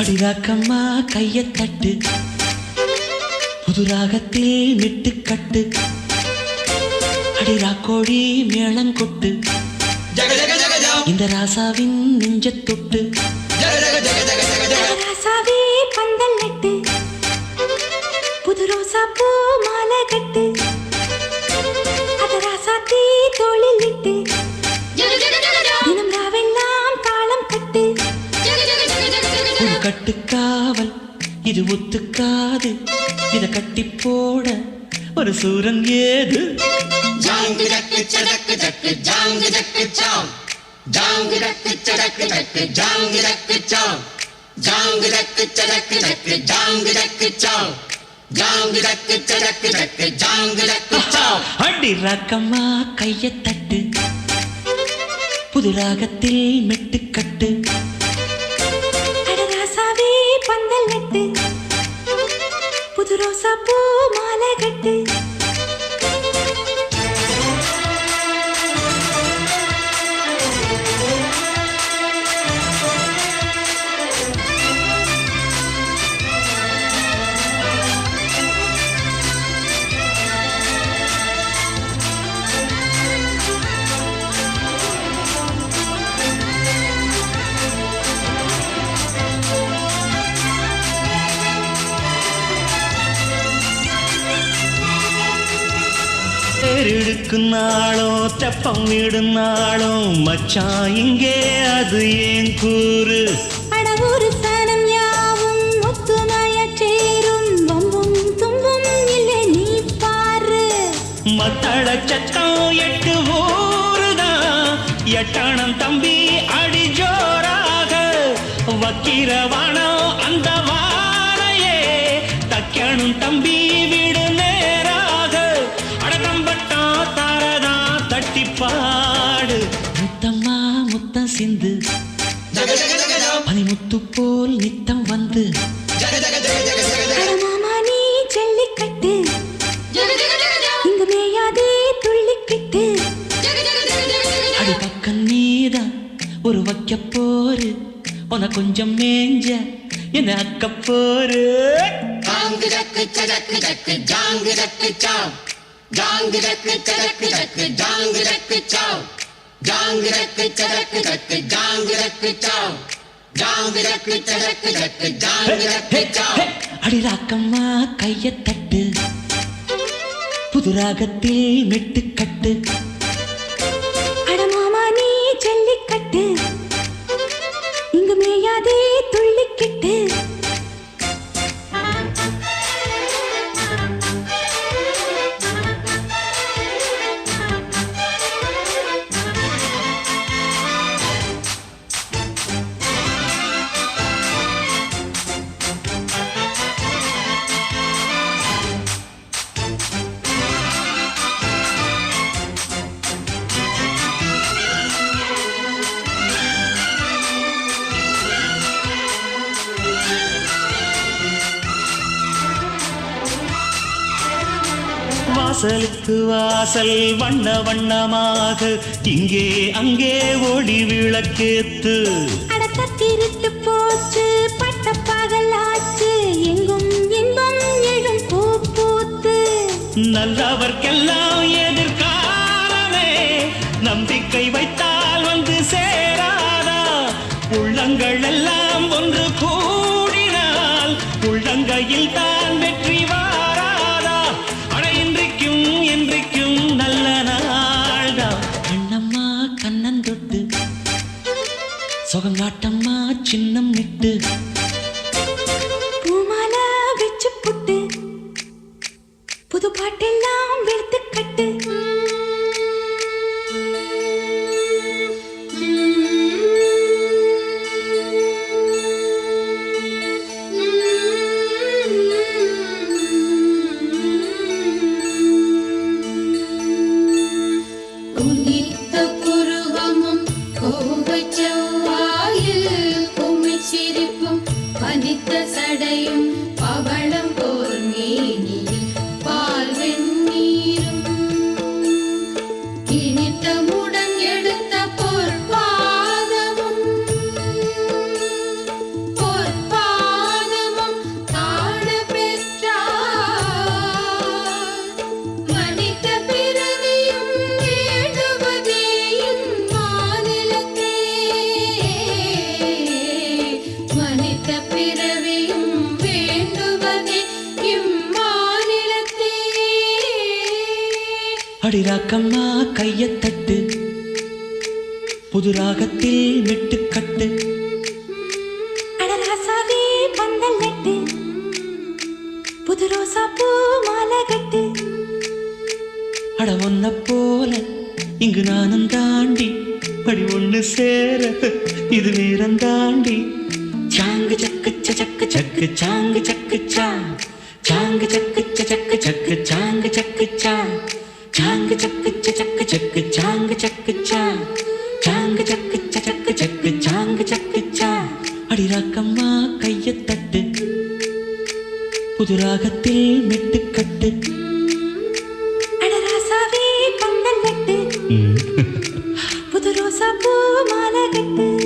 அடிராக்கம்மா கைய தட்டு. புது ராகத்தில் நெட்டு கட்டு. அடிராக்கோழி மேளங்கொட்டு இந்த ராசாவின் நெஞ்ச தொட்டு. ராசாவே பந்தல் நட்டு. புது ரோசா பூ மாலை கட்டு. அத ராசாத்தி தோளில் இட்டு. இது ஒத்துக்காது. இத கட்டி போட ஒரு சூரன் ஏது? ஜாங்கு ஜக்கு சடக்கு ஜக்கு ஜாங்கு ஜக்கு சாம். ஜாங்கு ஜக்கு சடக்கு ஜக்கு ஜாங்கு ஜக்கு சாம். ஜாங்கு ஜக்கு சடக்கு ஜக்கு ஜாங்கு ஜக்கு சாம். ஜாங்கு ஜக்கு சடக்கு ஜக்கு ஜாங்கு ஜக்கு சாம். அடி ராக்கம்மா கைய தட்டு. புது ராகத்தில் மெட்டு புது தேரிழுக்கும் நாளும் தெப்பம் விடும் நாளும் மச்சான் இங்கே அது ஏன் கூறு? மத்தள சத்தம் எட்டு ஊருதான் எட்டணம் தம்பி அடி ஜோராக. வக்கிரவானம் அந்த வாரையே தக்கணும் தம்பி சிந்து. பனிமுத்து போல் நித்தம் வந்து. ஜக ஜக ஜக ஜக ஜக ஜக அட மாமா நீ ஜல்லிக்கட்டு. இங்கு மேயாதே துள்ளிக்கிட்டு. அடி பக்கம் நீதான் ஒரு வைக்க போரு. உன கொஞ்சம் மேஞ்ச என்ன அக்க போரு. ஜாங்கு ஜக்கு சடக்கு ஜக்கு ஜாங்கு ஜக்கு சாம் ஜாங்கு ஜக்கு ஜக்கு ஜாங்கு ஜக்கு ஜாங்கு ஜக்கு சடக்கு ஜக்கு ஜாங்கு ஜக்கு சாம் ஜாங்கு ஜக்கு சடக்கு ஜக்கு ஜாங்கு ஜக்கு சாம் அடி ராக்கம்மா கைய தட்டு. புது ராகத்தில் மெட்டு கட்டு வாசலுக்கு வாசல் வண்ண வண்ணமாக இங்கே அங்கே ஒளி விளக்கேத்து. அடத்த திருட்டு போச்சு பட்ட பகலாச்சு எங்கும் இன்பம் எழும் பூ பூத்து. நல்லவர்க்கெல்லாம் எதிர்காலமே நம்பிக்கை வைத்தால் வந்து சேராதா? உள்ளங்கள் எல்லாம் சின்னம் விட்டு பூமாலா வச்சு புட்டு. புது பாட்டெல்லாம் வெளுத்து கட்டு. அடிராக்கம்மா கையத் தட்டு. புது ராகத்தில் மெட்டுக்கட்டு புது ரோசா பூ மாலை கட்டு. அட ஒன்ன போல இங்கு நானும் தாண்டி படி ஒண்ணு சேர இது நேரம் தாண்டி. சாங்கு சக்கு சக்கு சக்கு சாங்கு சக்கு சா. சாங்கு சக்கு சக்கு சக்கு சாங்கு சக்கு சா. சாங்கு சக்கு சக்கு சக்கு சாங்கு சக்கு சா. சாங்கு சக்கு சக்கு சக்கு சாங்கு சக்கு சா. அடி ராக்கம்மா கையத் தட்டு. புது ராகத்தில் பந்தல் நட்டு புது ரோசா பூ மாலை கட்டு.